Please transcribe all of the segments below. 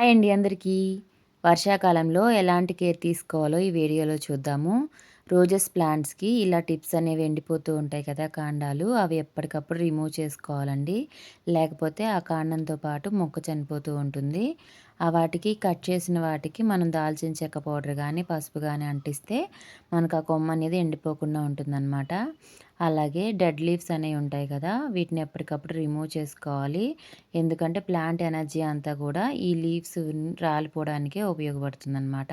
Hi అండి అందరికీ. వర్షాకాలంలో ఎలాంటి కేర్ తీసుకోవాలో ఈ వీడియోలో చూద్దాము. రోజెస్ ప్లాంట్స్కి ఇలా టిప్స్ అనేవి ఎండిపోతూ ఉంటాయి కదా కాండాలు అవి ఎప్పటికప్పుడు రిమూవ్ చేసుకోవాలండి. లేకపోతే ఆ కాండంతో పాటు మొక్క చనిపోతూ ఉంటుంది. ఆ వాటికి కట్ చేసిన వాటికి మనం దాల్చిన చెక్క పౌడర్ కానీ పసుపు కానీ అంటిస్తే మనకు ఆ కొమ్మ అనేది ఎండిపోకుండా ఉంటుందన్నమాట. అలాగే డెడ్ లీవ్స్ అనేవి ఉంటాయి కదా వీటిని ఎప్పటికప్పుడు రిమూవ్ చేసుకోవాలి. ఎందుకంటే ప్లాంట్ ఎనర్జీ అంతా కూడా ఈ లీవ్స్ రాలిపోవడానికే ఉపయోగపడుతుందన్నమాట.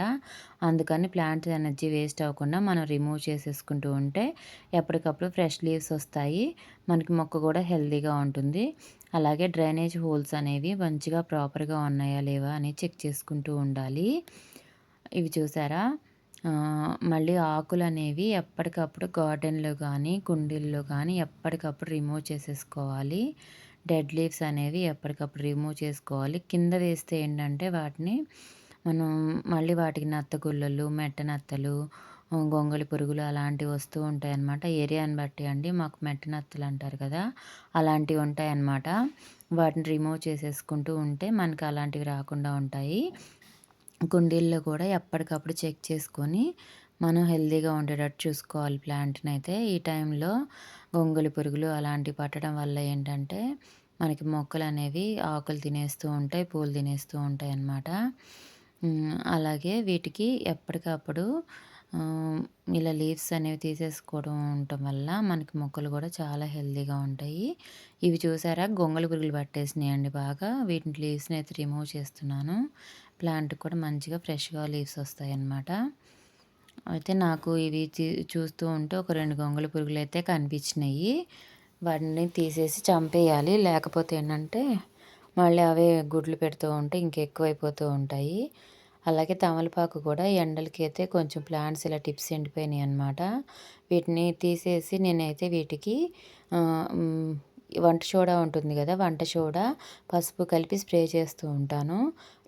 అందుకని ప్లాంట్ ఎనర్జీ వేస్ట్ అవ్వకుండా మనం రిమూవ్ చేసేసుకుంటూ ఉంటే ఎప్పటికప్పుడు ఫ్రెష్ లీవ్స్ వస్తాయి. మనకి మొక్క కూడా హెల్తీగా ఉంటుంది. అలాగే డ్రైనేజ్ హోల్స్ అనేవి మంచిగా ప్రాపర్గా ఉన్నాయా లేవా అని చెక్ చేసుకుంటూ ఉండాలి. ఇవి చూసారా? మళ్ళీ ఆకులు అనేవి ఎప్పటికప్పుడు గార్డెన్లో కానీ కుండీల్లో కానీ ఎప్పటికప్పుడు రిమూవ్ చేసేసుకోవాలి. డెడ్ లీవ్స్ అనేవి ఎప్పటికప్పుడు రిమూవ్ చేసుకోవాలి. కింద వేస్తే ఏంటంటే వాటిని మనం మళ్ళీ వాటికి నత్తగుల్లలు మెట్ట నత్తలు గొంగళి పురుగులు అలాంటివి వస్తూ ఉంటాయి అన్నమాట ఏరియాని బట్టి అండి మాకు మెట్ట నత్తలు అంటారు కదా అలాంటివి ఉంటాయి అన్నమాట వాటిని రిమూవ్ చేసేసుకుంటూ ఉంటే మనకి అలాంటివి రాకుండా ఉంటాయి. కుండీల్లో కూడా ఎప్పటికప్పుడు చెక్ చేసుకొని మనం హెల్తీగా ఉండేటట్టు చూసుకోవాలి. ప్లాంట్ని అయితే ఈ టైంలో గొంగలి పురుగులు అలాంటివి పట్టడం వల్ల ఏంటంటే మనకి మొక్కలు అనేవి ఆకులు తినేస్తూ ఉంటాయి పూలు తినేస్తూ ఉంటాయి అన్నమాట అలాగే వీటికి ఎప్పటికప్పుడు ఇలా లీవ్స్ అనేవి తీసేసుకోవడం ఉండటం వల్ల మనకి మొక్కలు కూడా చాలా హెల్తీగా ఉంటాయి. ఇవి చూసారా? గొంగళ పురుగులు పట్టేసినాయండి బాగా. వీటిని లీవ్స్ని అయితే రిమూవ్ చేస్తున్నాను. ప్లాంట్కి కూడా మంచిగా ఫ్రెష్గా లీవ్స్ వస్తాయన్నమాట. అయితే నాకు ఇవి చూస్తూ ఉంటే ఒక రెండు గొంగళ పురుగులు అయితే కనిపించినాయి. వాటిని తీసేసి చంపేయాలి. లేకపోతే ఏంటంటే మళ్ళీ అవే గుడ్లు పెడుతూ ఉంటే ఇంకెక్కువైపోతూ ఉంటాయి. అలాగే తమలపాకు కూడా ఎండలకి అయితే కొంచెం ప్లాంట్స్ ఇలా టిప్స్ ఎండిపోయినాయి అనమాట వీటిని తీసేసి నేనైతే వీటికి వంట సోడా ఉంటుంది కదా వంట సోడా పసుపు కలిపి స్ప్రే చేస్తూ ఉంటాను.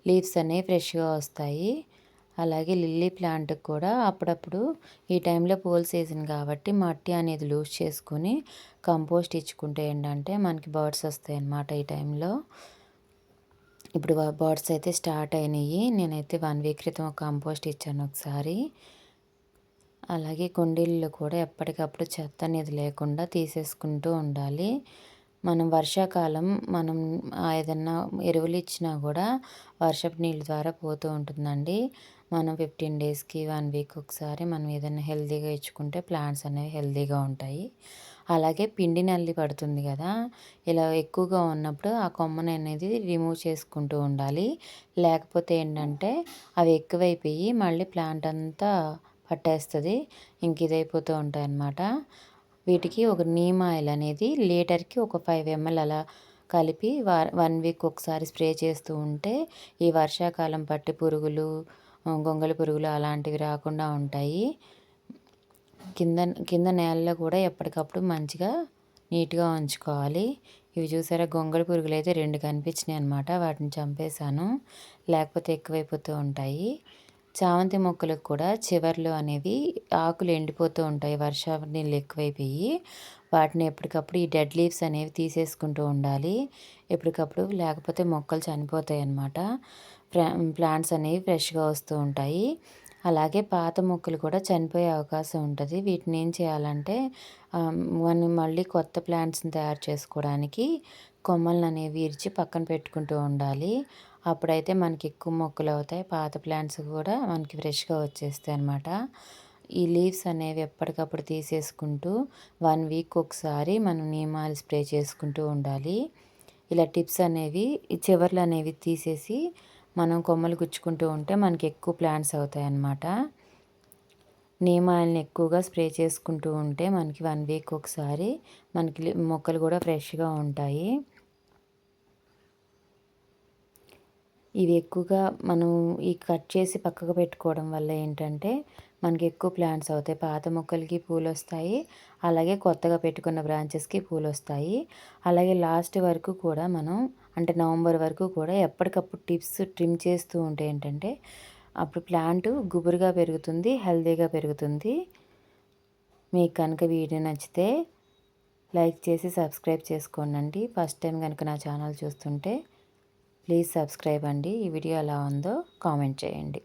లీవ్స్ అనేవి ఫ్రెష్గా వస్తాయి. అలాగే లిల్లీ ప్లాంట్కి కూడా అప్పుడప్పుడు ఈ టైంలో పూల సీజన్ కాబట్టి మట్టి అనేది లూజ్ చేసుకుని కంపోస్ట్ ఇచ్చుకుంటే ఏంటంటే మనకి బర్డ్స్ వస్తాయి అన్నమాట ఈ టైంలో. ఇప్పుడు బర్డ్స్ అయితే స్టార్ట్ అయినాయి. నేనైతే వన్ వీక్ క్రితం ఒక కంపోస్ట్ ఇచ్చాను ఒకసారి. అలాగే కుండీల్లో కూడా ఎప్పటికప్పుడు చెత్త అనేది లేకుండా తీసేసుకుంటూ ఉండాలి. మనం వర్షాకాలం మనం ఏదన్నా ఎరువులు ఇచ్చినా కూడా వర్షపు నీళ్ళ ద్వారా పోతూ ఉంటుందండి. మనం ఫిఫ్టీన్ డేస్కి వన్ వీక్ ఒకసారి మనం ఏదైనా హెల్తీగా ఇచ్చుకుంటే ప్లాంట్స్ అనేవి హెల్తీగా ఉంటాయి. అలాగే పిండి నల్లి పడుతుంది కదా ఇలా ఎక్కువగా ఉన్నప్పుడు ఆ కొమ్మని అనేది రిమూవ్ చేసుకుంటూ ఉండాలి. లేకపోతే ఏంటంటే అవి ఎక్కువైపోయి మళ్ళీ ప్లాంట్ అంతా పట్టేస్తుంది ఇంక ఇదైపోతూ ఉంటాయి అన్నమాట. వీటికి ఒక నీమ్ ఆయిల్ అనేది లీటర్కి ఒక ఫైవ్ ఎంఎల్ అలా కలిపి వన్ వీక్ ఒకసారి స్ప్రే చేస్తూ ఉంటే ఈ వర్షాకాలం పట్టి పురుగులు గొంగళి పురుగులు అలాంటివి రాకుండా ఉంటాయి. కింద కింద నేలలో కూడా ఎప్పటికప్పుడు మంచిగా నీట్గా ఉంచుకోవాలి. ఇవి చూసారా? గొంగళి పురుగులు అయితే రెండు కనిపించినాయి అనమాట వాటిని చంపేశాను. లేకపోతే ఎక్కువైపోతూ ఉంటాయి. చామంతి మొక్కలకు కూడా చివర్లు అనేవి ఆకులు ఎండిపోతూ ఉంటాయి. వర్ష నీళ్ళు ఎక్కువైపోయి వాటిని ఎప్పటికప్పుడు ఈ డెడ్ లీవ్స్ అనేవి తీసేసుకుంటూ ఉండాలి. ఎప్పటికప్పుడు లేకపోతే మొక్కలు చనిపోతాయి అన్నమాట. ప్లాంట్స్ అనేవి ఫ్రెష్గా వస్తూ ఉంటాయి. అలాగే పాత మొక్కలు కూడా చనిపోయే అవకాశం ఉంటుంది. వీటిని ఏం చేయాలంటే మనం మళ్ళీ కొత్త ప్లాంట్స్ని తయారు చేసుకోవడానికి కొమ్మలను అనేవి విరిచి పక్కన పెట్టుకుంటూ ఉండాలి. అప్పుడైతే మనకి ఎక్కువ మొక్కలు అవుతాయి. పాత ప్లాంట్స్ కూడా మనకి ఫ్రెష్గా వచ్చేస్తాయి అనమాట ఈ లీవ్స్ అనేవి ఎప్పటికప్పుడు తీసేసుకుంటూ వన్ వీక్ ఒకసారి మనం నియమాలు స్ప్రే చేసుకుంటూ ఉండాలి. ఇలా టిప్స్ అనేవి చివర్లు అనేవి తీసేసి మనం కొమ్మలు గుచ్చుకుంటూ ఉంటే మనకి ఎక్కువ ప్లాంట్స్ అవుతాయి అన్నమాట నీమ్ ఆయిల్ని ఎక్కువగా స్ప్రే చేసుకుంటూ ఉంటే మనకి వన్ వీక్ ఒకసారి మనకి మొక్కలు కూడా ఫ్రెష్గా ఉంటాయి. ఇవి ఎక్కువగా మనం ఈ కట్ చేసి పక్కకు పెట్టుకోవడం వల్ల ఏంటంటే మనకి ఎక్కువ ప్లాంట్స్ అవుతాయి. పాత మొక్కలకి పూలు వస్తాయి అలాగే కొత్తగా పెట్టుకున్న బ్రాంచెస్కి పూలు వస్తాయి అలాగే లాస్ట్ వరకు కూడా మనం అంటే నవంబర్ వరకు కూడా ఎప్పటికప్పుడు టిప్స్ ట్రిమ్ చేస్తూ ఉంటే ఏంటంటే అప్పుడు ప్లాంట్ గుబురుగా పెరుగుతుంది హెల్దీగా పెరుగుతుంది. మీకు కనుక వీడియో నచ్చితే లైక్ చేసి సబ్స్క్రైబ్ చేసుకోండి ఫస్ట్ టైం కనుక నా ఛానల్ చూస్తుంటే ప్లీజ్ సబ్స్క్రైబ్ అండి. ఈ వీడియో ఎలా ఉందో కామెంట్ చేయండి.